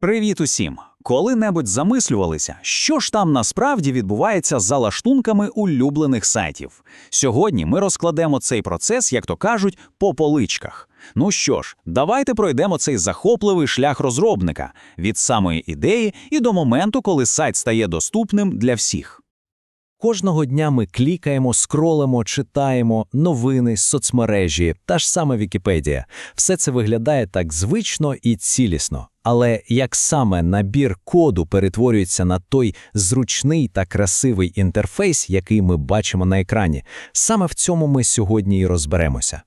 Привіт усім! Коли-небудь замислювалися, що ж там насправді відбувається за лаштунками улюблених сайтів. Сьогодні ми розкладемо цей процес, як то кажуть, по поличках. Ну що ж, давайте пройдемо цей захопливий шлях розробника від самої ідеї і до моменту, коли сайт стає доступним для всіх. Кожного дня ми клікаємо, скролимо, читаємо новини, соцмережі, та ж саме Вікіпедія. Все це виглядає так звично і цілісно. Але як саме набір коду перетворюється на той зручний та красивий інтерфейс, який ми бачимо на екрані, саме в цьому ми сьогодні і розберемося.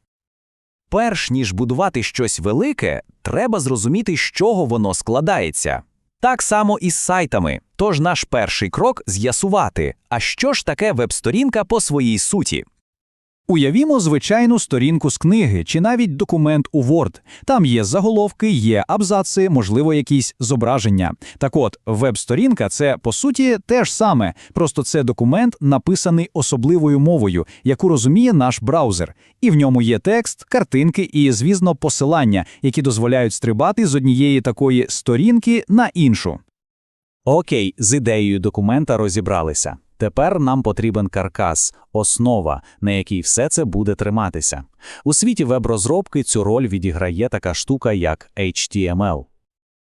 Перш ніж будувати щось велике, треба зрозуміти, з чого воно складається. Так само і з сайтами. Тож наш перший крок з'ясувати, а що ж таке веб-сторінка по своїй суті. Уявімо звичайну сторінку з книги чи навіть документ у Word. Там є заголовки, є абзаци, можливо, якісь зображення. Так от, веб-сторінка це по суті те ж саме, просто це документ, написаний особливою мовою, яку розуміє наш браузер. І в ньому є текст, картинки і, звісно, посилання, які дозволяють стрибати з однієї такої сторінки на іншу. Окей, з ідеєю документа розібралися. Тепер нам потрібен каркас, основа, на якій все це буде триматися. У світі веб-розробки цю роль відіграє така штука, як HTML.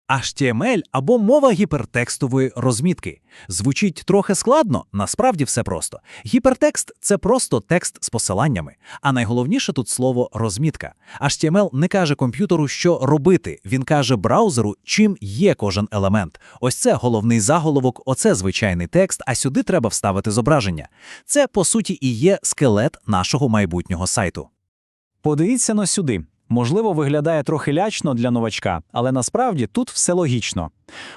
HTML або мова гіпертекстової розмітки. Звучить трохи складно, насправді все просто. Гіпертекст це просто текст з посиланнями. А найголовніше тут слово розмітка. HTML не каже комп'ютеру, що робити. Він каже браузеру, чим є кожен елемент. Ось це головний заголовок, оце звичайний текст, а сюди треба вставити зображення. Це, по суті, і є скелет нашого майбутнього сайту. Подивіться но сюди. Можливо, виглядає трохи лячно для новачка, але насправді тут все логічно.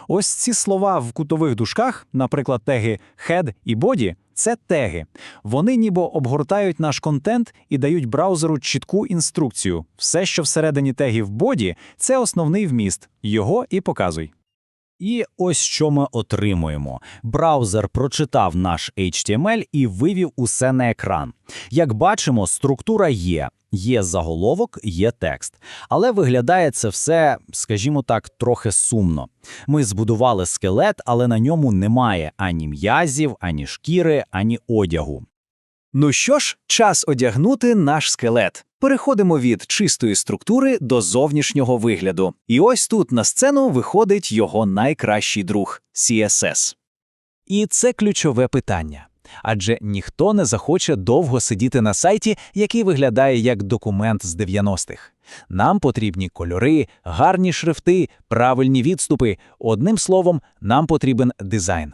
Ось ці слова в кутових дужках, наприклад, теги head і body – це теги. Вони ніби обгортають наш контент і дають браузеру чітку інструкцію. Все, що всередині тегів body – це основний вміст. Його і показуй. І ось що ми отримуємо. Браузер прочитав наш HTML і вивів усе на екран. Як бачимо, структура є. Є заголовок, є текст. Але виглядає це все, скажімо так, трохи сумно. Ми збудували скелет, але на ньому немає ані м'язів, ані шкіри, ані одягу. Ну що ж, час одягнути наш скелет. Переходимо від чистої структури до зовнішнього вигляду. І ось тут на сцену виходить його найкращий друг CSS. І це ключове питання. Адже ніхто не захоче довго сидіти на сайті, який виглядає як документ з 90-х. Нам потрібні кольори, гарні шрифти, правильні відступи. Одним словом, нам потрібен дизайн.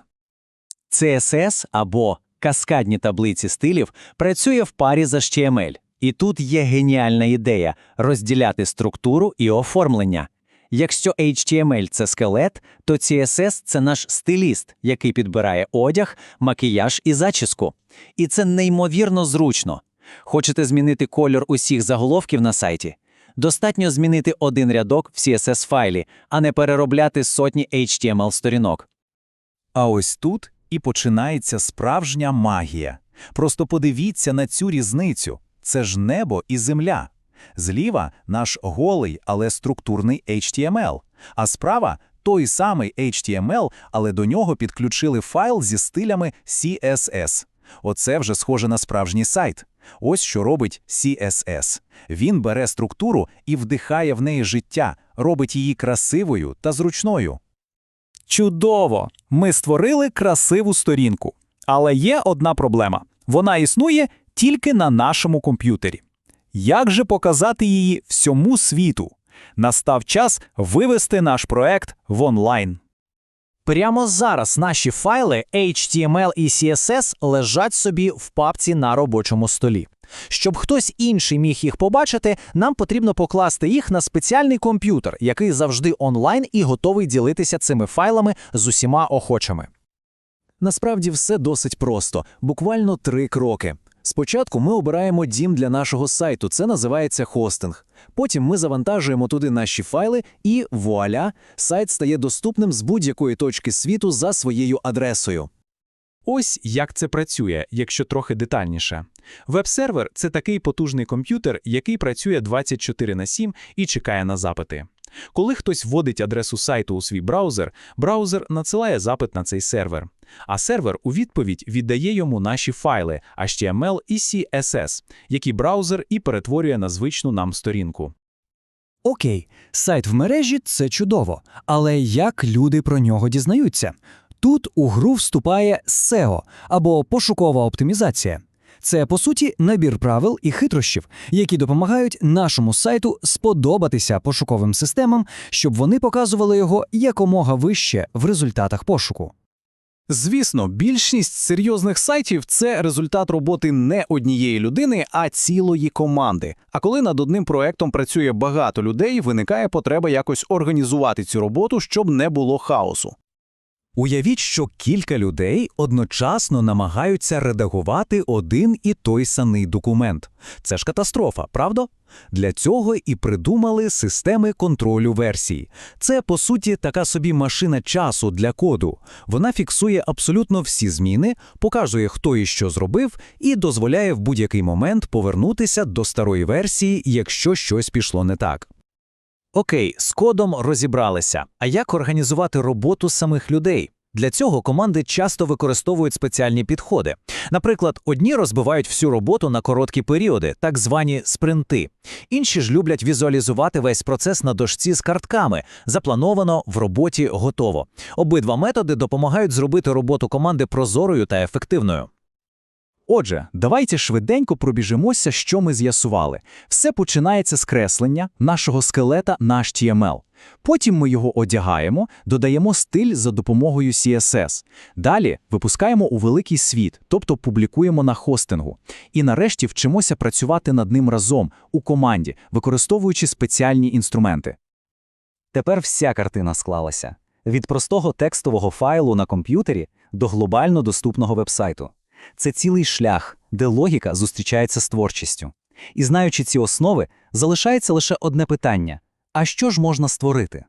CSS або каскадні таблиці стилів працює в парі з HTML. І тут є геніальна ідея розділяти структуру і оформлення. Якщо HTML – це скелет, то CSS – це наш стиліст, який підбирає одяг, макіяж і зачіску. І це неймовірно зручно. Хочете змінити кольор усіх заголовків на сайті? Достатньо змінити один рядок в CSS-файлі, а не переробляти сотні HTML-сторінок. А ось тут і починається справжня магія. Просто подивіться на цю різницю. Це ж небо і земля. Зліва наш голий, але структурний HTML, а справа той самий HTML, але до нього підключили файл зі стилями CSS. Оце вже схоже на справжній сайт. Ось що робить CSS. Він бере структуру і вдихає в неї життя, робить її красивою та зручною. Чудово! Ми створили красиву сторінку. Але є одна проблема: вона існує тільки на нашому комп'ютері. Як же показати її всьому світу? Настав час вивести наш проект в онлайн. Прямо зараз наші файли HTML і CSS лежать собі в папці на робочому столі. Щоб хтось інший міг їх побачити, нам потрібно покласти їх на спеціальний комп'ютер, який завжди онлайн і готовий ділитися цими файлами з усіма охочими. Насправді все досить просто, буквально три кроки. Спочатку ми обираємо дім для нашого сайту, це називається хостинг. Потім ми завантажуємо туди наші файли, і вуаля, сайт стає доступним з будь-якої точки світу за своєю адресою. Ось як це працює, якщо трохи детальніше. Веб-сервер це такий потужний комп'ютер, який працює 24 на 7 і чекає на запити. Коли хтось вводить адресу сайту у свій браузер, браузер надсилає запит на цей сервер. А сервер у відповідь віддає йому наші файли HTML і CSS, які браузер і перетворює на звичну нам сторінку. Окей, сайт в мережі це чудово, але як люди про нього дізнаються? Тут у гру вступає SEO або пошукова оптимізація. Це, по суті, набір правил і хитрощів, які допомагають нашому сайту сподобатися пошуковим системам, щоб вони показували його якомога вище в результатах пошуку. Звісно, більшість серйозних сайтів це результат роботи не однієї людини, а цілої команди. А коли над одним проектом працює багато людей, виникає потреба якось організувати цю роботу, щоб не було хаосу. Уявіть, що кілька людей одночасно намагаються редагувати один і той самий документ. Це ж катастрофа, правда? Для цього і придумали системи контролю версій. Це, по суті, така собі машина часу для коду. Вона фіксує абсолютно всі зміни, показує, хто і що зробив, і дозволяє в будь-який момент повернутися до старої версії, якщо щось пішло не так. Окей, з кодом розібралися. А як організувати роботу самих людей? Для цього команди часто використовують спеціальні підходи. Наприклад, одні розбивають всю роботу на короткі періоди, так звані спринти. Інші ж люблять візуалізувати весь процес на дошці з картками. Заплановано в роботі готово. Обидва методи допомагають зробити роботу команди прозорою та ефективною. Отже, давайте швиденько пробіжимося, що ми з'ясували. Все починається з креслення нашого скелета на HTML. Потім ми його одягаємо, додаємо стиль за допомогою CSS. Далі випускаємо у великий світ, тобто публікуємо на хостингу. І нарешті вчимося працювати над ним разом у команді, використовуючи спеціальні інструменти. Тепер вся картина склалася. Від простого текстового файлу на комп'ютері до глобально доступного вебсайту. Це цілий шлях, де логіка зустрічається з творчістю. І знаючи ці основи, залишається лише одне питання: а що ж можна створити?